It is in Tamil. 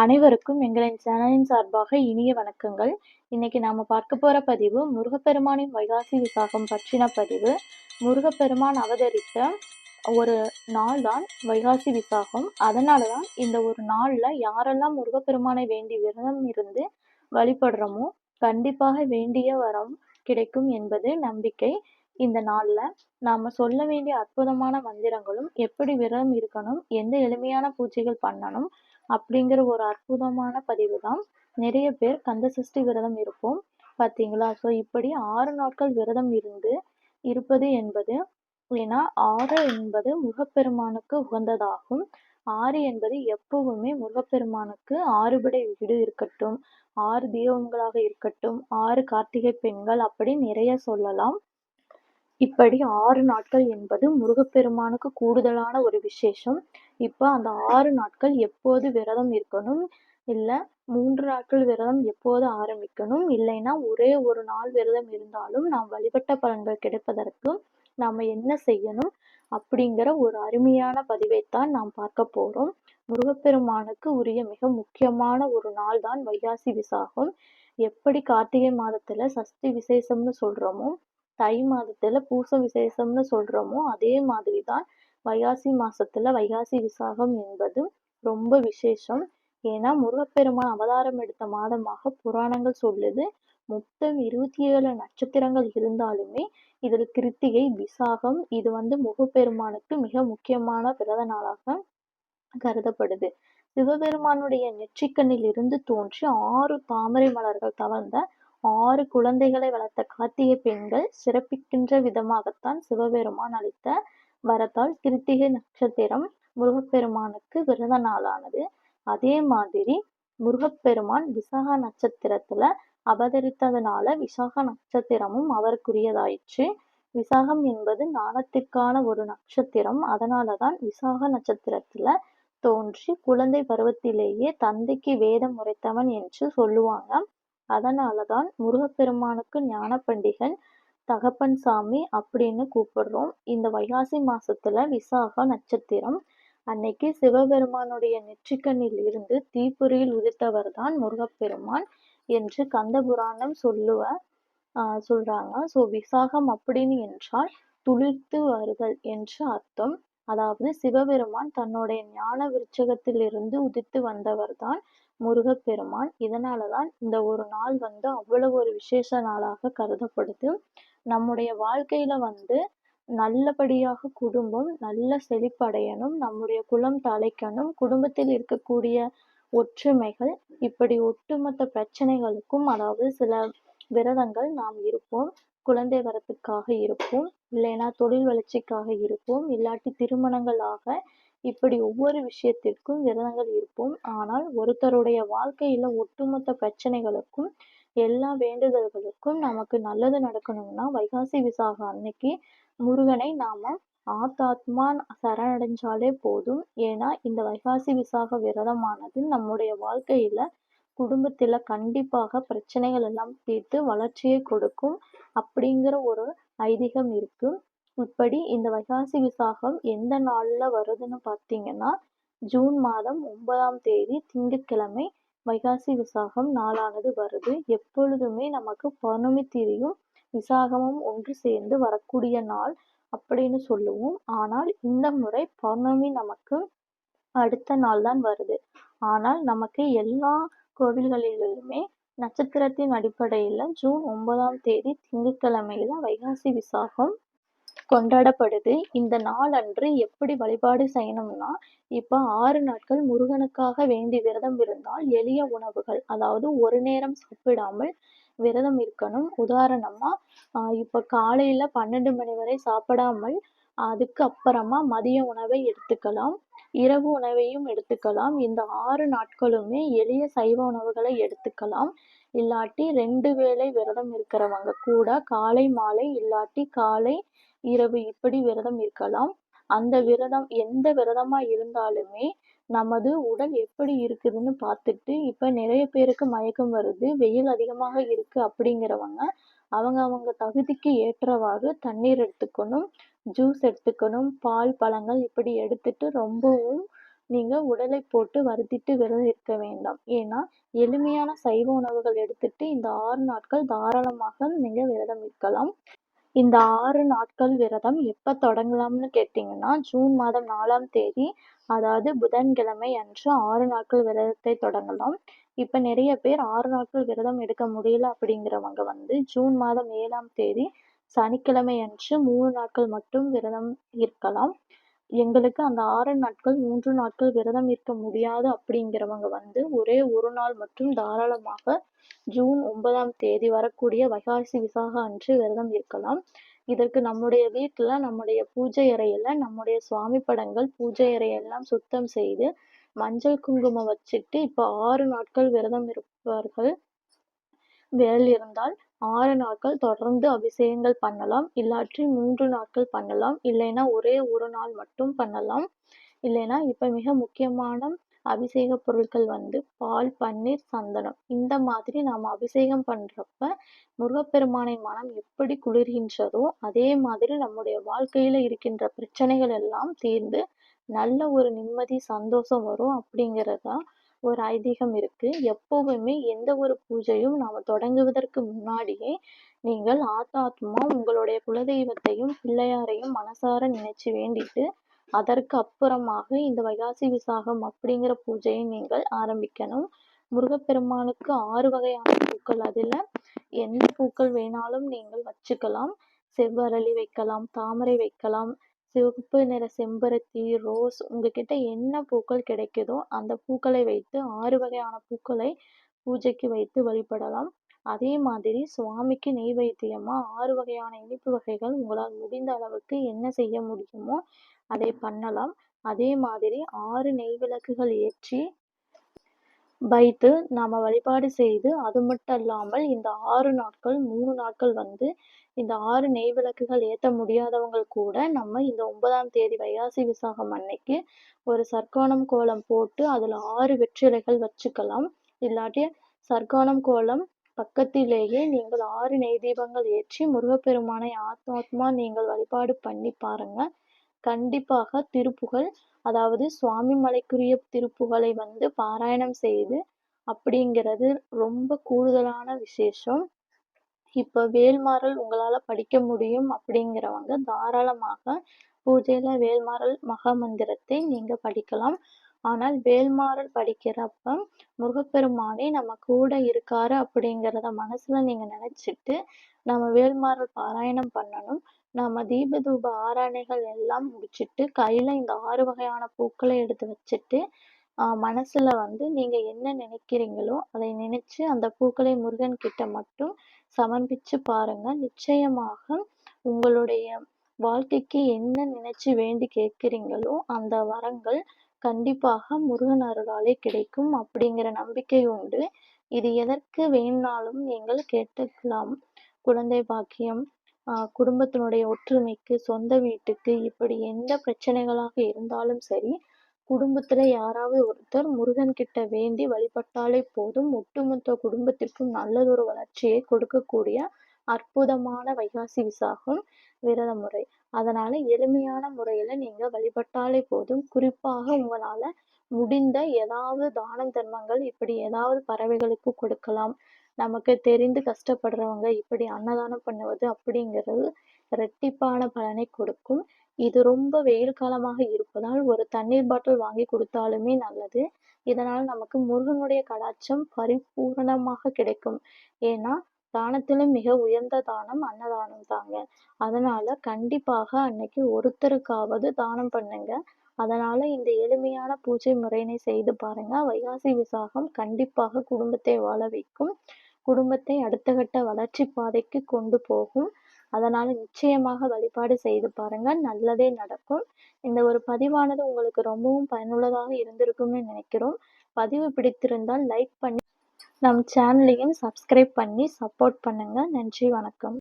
அனைவருக்கும் எங்களின் சேனலின் சார்பாக இனிய வணக்கங்கள். இன்னைக்கு நாம பார்க்க போற பதிவு முருகப்பெருமானின் வைகாசி விசாகம் பற்றின பதிவு. முருகப்பெருமான் அவதரித்த ஒரு நாள் தான் வைகாசி விசாகம். அதனால தான் இந்த ஒரு நாள்ல யாரெல்லாம் முருகப்பெருமானை வேண்டி விரதம் இருந்து வழிபடுறோமோ கண்டிப்பாக வேண்டிய வரம் கிடைக்கும் என்பது நம்பிக்கை. இந்த நாளில் நாம் சொல்ல வேண்டிய அற்புதமான மந்திரங்களும் எப்படி விரதம் இருக்கணும் எந்த எளிமையான பூஜைகள் பண்ணணும் அப்படிங்கிற ஒரு அற்புதமான பதிவு தான் நிறைய பேர் கந்த சஷ்டி விரதம் இருப்போம். பார்த்தீங்களா ஸோ இப்படி ஆறு நாட்கள் விரதம் இருந்து இருப்பது என்பது ஏன்னா ஆறு என்பது முகப்பெருமானுக்கு உகந்ததாகும். ஆறு என்பது எப்பவுமே முருகப்பெருமானுக்கு ஆறுபடை வீடு இருக்கட்டும் ஆறு தெய்வங்களாக இருக்கட்டும் ஆறு கார்த்திகை பெண்கள் அப்படி நிறைய சொல்லலாம். இப்படி ஆறு நாட்கள் என்பது முருகப்பெருமானுக்கு கூடுதலான ஒரு விசேஷம். இப்போ அந்த ஆறு நாட்கள் எப்போது விரதம் இருக்கணும்? இல்லை மூன்று நாட்கள் விரதம் எப்போது ஆரம்பிக்கணும்? இல்லைன்னா ஒரே ஒரு நாள் விரதம் இருந்தாலும் நாம் வழிபட்ட பலன்கள் கிடைப்பதற்கு நாம் என்ன செய்யணும்? அப்படிங்கிற ஒரு அருமையான பதிவைத்தான் நாம் பார்க்க போகிறோம் முருகப்பெருமானுக்கு உரிய மிக முக்கியமான ஒரு நாள் தான் வைகாசி விசாகம். எப்படி கார்த்திகை மாதத்துல சஷ்டி விசேஷம்னு சொல்றோமோ தை மாதத்துல பூச விசேஷம்னு சொல்றோமோ அதே மாதிரி தான் வைகாசி மாசத்துல வைகாசி விசாகம் என்பது ரொம்ப விசேஷம். ஏன்னா முருகப்பெருமான் அவதாரம் எடுத்த மாதமாக புராணங்கள் சொல்லுது. மொத்தம் இருபத்தி ஏழு நட்சத்திரங்கள் இருந்தாலுமே இதில் கிருத்திகை விசாகம் இது வந்து முகப்பெருமானுக்கு மிக முக்கியமான பிறந்த நாளாக கருதப்படுது. சிவபெருமானுடைய நெற்றிக்கண்ணில் இருந்து தோன்றி ஆறு தாமரை மலர்கள் தவழ்ந்த ஆறு குழந்தைகளை வளர்த்த கார்த்திகை பெண்கள் சிறப்பிக்கின்ற விதமாகத்தான் சிவபெருமான் அளித்த வரத்தால் கிருத்திகை நட்சத்திரம் முருகப்பெருமானுக்கு விரத நாளானது. அதே மாதிரி முருகப்பெருமான் விசாக நட்சத்திரத்துல அவதரித்ததுனால விசாக நட்சத்திரமும் அவருக்குரியதாயிற்று. விசாகம் என்பது ஞானத்திற்கான ஒரு நட்சத்திரம். அதனாலதான் விசாக நட்சத்திரத்துல தோன்றி குழந்தை பருவத்திலேயே தந்தைக்கு வேதம் உரைத்தவன் என்று சொல்லுவாங்க. அதனாலதான் முருகப்பெருமானுக்கு ஞான பண்டிகன் தகப்பன் சாமி அப்படின்னு கூப்பிடுறோம். இந்த வைகாசி மாசத்துல விசாக நட்சத்திரம். அன்னைக்கு சிவபெருமானுடைய நெற்றிக்கண்ணில் இருந்து தீப்பொறியில் உதித்தவர் தான் முருகப்பெருமான் என்று கந்த புராணம் சொல்லுவ சொல்றாங்க. ஸோ விசாகம் அப்படின்னு என்றால் துளிர்த்து வருதல் என்று அர்த்தம். அதாவது சிவபெருமான் தன்னுடைய ஞான விருட்சகத்திலிருந்து உதித்து வந்தவர் தான் முருகப்பெருமான். இதனாலதான் இந்த ஒரு நாள் வந்து அவ்வளவு ஒரு விசேஷ நாளாக கருதப்படுது. நம்முடைய வாழ்க்கையில வந்து நல்லபடியாக குடும்பம் நல்ல செழிப்படையணும் நம்முடைய குலம் தலைக்கணும் குடும்பத்தில் இருக்கக்கூடிய ஒற்றுமைகள் இப்படி ஒட்டுமொத்த பிரச்சனைகளுக்கும் அதாவது சில விரதங்கள் நாம் இருப்போம். குழந்தை வரத்துக்காக இருப்போம். இல்லைன்னா தொழில் வளர்ச்சிக்காக இருப்போம். இல்லாட்டி திருமணங்களாக இப்படி ஒவ்வொரு விஷயத்திற்கும் விரதங்கள் இருப்போம். ஆனால் ஒருத்தருடைய வாழ்க்கையில ஒட்டுமொத்த பிரச்சனைகளுக்கும் எல்லா வேண்டுதல்களுக்கும் நமக்கு நல்லது நடக்கணும்னா வைகாசி விசாகம் அன்னைக்கு முருகனை நாம ஆத்தாத்மா சரணடைஞ்சாலே போதும். ஏன்னா இந்த வைகாசி விசாக விரதமானது நம்முடைய வாழ்க்கையில குடும்பத்துல கண்டிப்பாக பிரச்சனைகள் எல்லாம் தீர்த்து வளர்ச்சியை கொடுக்கும் அப்படிங்கிற ஒரு ஐதீகம் இருக்கு. இப்படி இந்த வைகாசி விசாகம் எந்த நாள்ல வருதுன்னு பார்த்தீங்கன்னா ஜூன் மாதம் ஒன்பதாம் தேதி திங்கட்கிழமை வைகாசி விசாகம் நாளானது வருது. எப்பொழுதுமே நமக்கு பௌர்ணமி திதியும் விசாகமும் ஒன்று சேர்ந்து வரக்கூடிய நாள் அப்படின்னு சொல்லுவோம். ஆனால் இந்த முறை பௌர்ணமி நமக்கு அடுத்த நாள் தான் வருது. ஆனால் நமக்கு எல்லா கோவில்களிலுமே நட்சத்திரத்தின் அடிப்படையில் ஜூன் ஒன்பதாம் தேதி திங்கட்கிழமையில வைகாசி விசாகம் கொண்டாடப்படுது. இந்த நாள் அன்று எப்படி வழிபாடு செய்யணும்னா இப்போ ஆறு நாட்கள் முருகனுக்காக வேண்டி விரதம் இருந்தால் எளிய உணவுகள் அதாவது ஒரு நேரம் சாப்பிடாமல் விரதம் இருக்கணும். உதாரணமா ஆஹ் இப்போ காலையில பன்னெண்டு மணி வரை சாப்பிடாமல் அதுக்கு அப்புறமா மதிய உணவை எடுத்துக்கலாம். இரவு உணவையும் எடுத்துக்கலாம். இந்த ஆறு நாட்களுமே எளிய சைவ உணவுகளை எடுத்துக்கலாம். இல்லாட்டி ரெண்டு வேளை விரதம் இருக்கிறவங்க கூட காலை மாலை இல்லாட்டி காலை இரவு இப்படி விரதம் இருக்கலாம். அந்த விரதம் எந்த விரதமா இருந்தாலுமே நமது உடல் எப்படி இருக்குதுன்னு பார்த்துட்டு இப்ப நிறைய பேருக்கு மயக்கம் வருது வெயில் அதிகமாக இருக்கு அப்படிங்கிறவங்க அவங்க அவங்க தகுதிக்கு ஏற்றவாறு தண்ணீர் எடுத்துக்கணும் ஜூஸ் எடுத்துக்கணும் பால் பழங்கள் இப்படி எடுத்துட்டு ரொம்பவும் நீங்க உடலை போட்டு வருத்திட்டு விரதம் இருக்க வேண்டாம். ஏன்னா எளிமையான சைவ உணவுகள் எடுத்துட்டு இந்த ஆறு நாட்கள் தாராளமாக நீங்க விரதம் இருக்கலாம். இந்த ஆறு நாட்கள் விரதம் எப்போ தொடங்கலாம்னு கேட்டிங்கன்னா ஜூன் மாதம் நாலாம் தேதி அதாவது புதன்கிழமை அன்று ஆறு நாட்கள் விரதத்தை தொடங்கலாம். இப்போ நிறைய பேர் ஆறு நாட்கள் விரதம் எடுக்க முடியல அப்படிங்கிறவங்க வந்து ஜூன் மாதம் ஏழாம் தேதி சனிக்கிழமை அன்று மூணு நாட்கள் மட்டும் விரதம் இருக்கலாம். எங்களுக்கு அந்த ஆறு நாட்கள் மூன்று நாட்கள் விரதம் இருக்க முடியாது அப்படிங்கிறவங்க வந்து ஒரே ஒரு நாள் மட்டும் தாராளமாக ஜூன் ஒன்பதாம் தேதி வரக்கூடிய வைகாசி விசாக அன்று விரதம் இருக்கலாம். இதற்கு நம்முடைய வீட்டில் நம்முடைய பூஜை அறையில் நம்முடைய சுவாமி படங்கள் பூஜை அறையெல்லாம் சுத்தம் செய்து மஞ்சள் குங்குமம் வச்சுட்டு இப்போ ஆறு நாட்கள் விரதம் இருப்பவர்கள் விரல் இருந்தால் ஆறு நாட்கள் தொடர்ந்து அபிஷேகங்கள் பண்ணலாம். இல்லாட்டி மூன்று நாட்கள் பண்ணலாம். இல்லைன்னா ஒரே ஒரு நாள் மட்டும் பண்ணலாம். இல்லைன்னா இப்ப மிக முக்கியமான அபிஷேக பொருட்கள் வந்து பால் பன்னீர் சந்தனம். இந்த மாதிரி நாம் அபிஷேகம் பண்றப்ப முருகப்பெருமானை மனம் எப்படி குளிர்கின்றதோ அதே மாதிரி நம்முடைய வாழ்க்கையில இருக்கின்ற பிரச்சனைகள் எல்லாம் தீர்ந்து நல்ல ஒரு நிம்மதி சந்தோஷம் வரும் அப்படிங்கிறதா ஒரு ஐதீகம் இருக்கு. எப்போவுமே எந்த ஒரு பூஜையும் நாம தொடங்குவதற்கு முன்னாடியே நீங்கள் ஆத்தாத்மா உங்களுடைய குலதெய்வத்தையும் பிள்ளையாரையும் மனசார நினைச்சு வேண்டிட்டு அதற்கு அப்புறமாக இந்த வைகாசி விசாகம் அப்படிங்கிற பூஜையை நீங்கள் ஆரம்பிக்கணும். முருகப்பெருமானுக்கு ஆறு வகையான பூக்கள். அதில் எந்த பூக்கள் வேணாலும் நீங்கள் வச்சுக்கலாம். செவ்வரளி வைக்கலாம் தாமரை வைக்கலாம் சிவப்பு நிற செம்பருத்தி ரோஸ் உங்ககிட்ட என்ன பூக்கள் கிடைக்குதோ அந்த பூக்களை வைத்து ஆறு வகையான பூக்களை பூஜைக்கு வைத்து வழிபடலாம். அதே மாதிரி சுவாமிக்கு நெய்வேத்தியமா ஆறு வகையான இனிப்பு வகைகள் உங்களால் முடிந்த அளவுக்கு என்ன செய்ய முடியுமோ அதை பண்ணலாம். அதே மாதிரி ஆறு நெய் விளக்குகள் ஏற்றி வைத்து நாம் வழிபாடு செய்து அது மட்டும் இல்லாமல் இந்த ஆறு நாட்கள் மூணு நாட்கள் வந்து இந்த ஆறு நெய் விளக்குகள் ஏற்ற முடியாதவங்க கூட நம்ம இந்த ஒன்பதாம் தேதி வைகாசி விசாகம் அன்னைக்கு ஒரு சர்க்கோணம் கோலம் போட்டு அதில் ஆறு வெற்றிலைகள் வச்சுக்கலாம். இல்லாட்டி சர்க்கோணம் கோலம் பக்கத்திலேயே நீங்கள் ஆறு நெய் தீபங்கள் ஏற்றி முருகப்பெருமானை ஆத்மாத்மா நீங்கள் வழிபாடு பண்ணி பாருங்க. கண்டிப்பாக திருப்புகழ் அதாவது சுவாமி மலைக்குரிய திருப்புகழை வந்து பாராயணம் செய்து அப்படிங்கிறது ரொம்ப கூடுதலான விசேஷம். இப்போ வேல்மாறல் உங்களால படிக்க முடியும் அப்படிங்கிறவங்க தாராளமாக பூஜையில வேல்மாறல் மகாமந்திரத்தை நீங்க படிக்கலாம். ஆனால் வேல்மாறல் படிக்கிறப்ப முருகப்பெருமானே நம்ம கூட இருக்காரு அப்படிங்கிறத மனசுல நீங்க நினைச்சிட்டு நம்ம வேல்மாறல் பாராயணம் பண்ணணும். நம்ம தீப தூப ஆராதனைகள் எல்லாம் முடிச்சுட்டு கையில இந்த ஆறு வகையான பூக்களை எடுத்து வச்சுட்டு ஆஹ் மனசுல வந்து நீங்க என்ன நினைக்கிறீங்களோ அதை நினைச்சு அந்த பூக்களை முருகன் கிட்ட மட்டும் சமர்ப்பிச்சு பாருங்க. நிச்சயமாக உங்களுடைய வாழ்க்கைக்கு என்ன நினைச்சு வேண்டி கேட்கிறீங்களோ அந்த வரங்கள் கண்டிப்பாக முருகன் அருளாலே கிடைக்கும் அப்படிங்கிற நம்பிக்கை உண்டு. இது எதற்கு வேணாலும் நீங்கள் கேட்டுக்கலாம். குழந்தை பாக்கியம் குடும்பத்தினுடைய ஒற்றுமைக்கு சொந்த வீட்டுக்கு இப்படி எந்த பிரச்சனைகளாக இருந்தாலும் சரி குடும்பத்துல யாராவது ஒருத்தர் முருகன் கிட்ட வேண்டி வழிபட்டாலே போதும். ஒட்டுமொத்த குடும்பத்திற்கும் நல்லதொரு வளர்ச்சியை கொடுக்கக்கூடிய அற்புதமான வைகாசி விசாகம் விரத முறை. அதனால எளிமையான முறையில நீங்க வழிபட்டாலே போதும். குறிப்பாக உங்களால முடிந்த ஏதாவது தானம் தர்மங்கள் இப்படி ஏதாவது பறவைகளுக்கு கொடுக்கலாம். நமக்கு தெரிந்து கஷ்டப்படுறவங்க இப்படி அன்னதானம் பண்ணுவது அப்படிங்கிறது இரட்டிப்பான பலனை கொடுக்கும். இது ரொம்ப வெயில் காலமாக இருப்பதால் ஒரு தண்ணீர் பாட்டில் வாங்கி கொடுத்தாலுமே நல்லது. இதனால் நமக்கு முருகனுடைய கடாட்சம் பரிபூரணமாக கிடைக்கும். ஏன்னா தானத்திலும் மிக உயர்ந்த தானம் அன்னதானம் தாங்க. அதனால கண்டிப்பாக அன்னைக்கு ஒருத்தருக்காவது தானம் பண்ணுங்க. அதனால இந்த எளிமையான பூஜை முறையினை செய்து பாருங்க. வைகாசி விசாகம் கண்டிப்பாக குடும்பத்தை வாழ வைக்கும். குடும்பத்தை அடுத்த கட்ட வளர்ச்சி பாதைக்கு கொண்டு போகும். அதனால நிச்சயமாக வழிபாடு செய்து பாருங்க. நல்லதே நடக்கும். இந்த ஒரு பதிவானது உங்களுக்கு ரொம்பவும் பயனுள்ளதாக இருந்திருக்கும்னு நினைக்கிறோம். பதிவு பிடித்திருந்தால் லைக் பண்ணி நம் சேனலையும் சப்ஸ்கிரைப் பண்ணி சப்போர்ட் பண்ணுங்க. நன்றி வணக்கம்.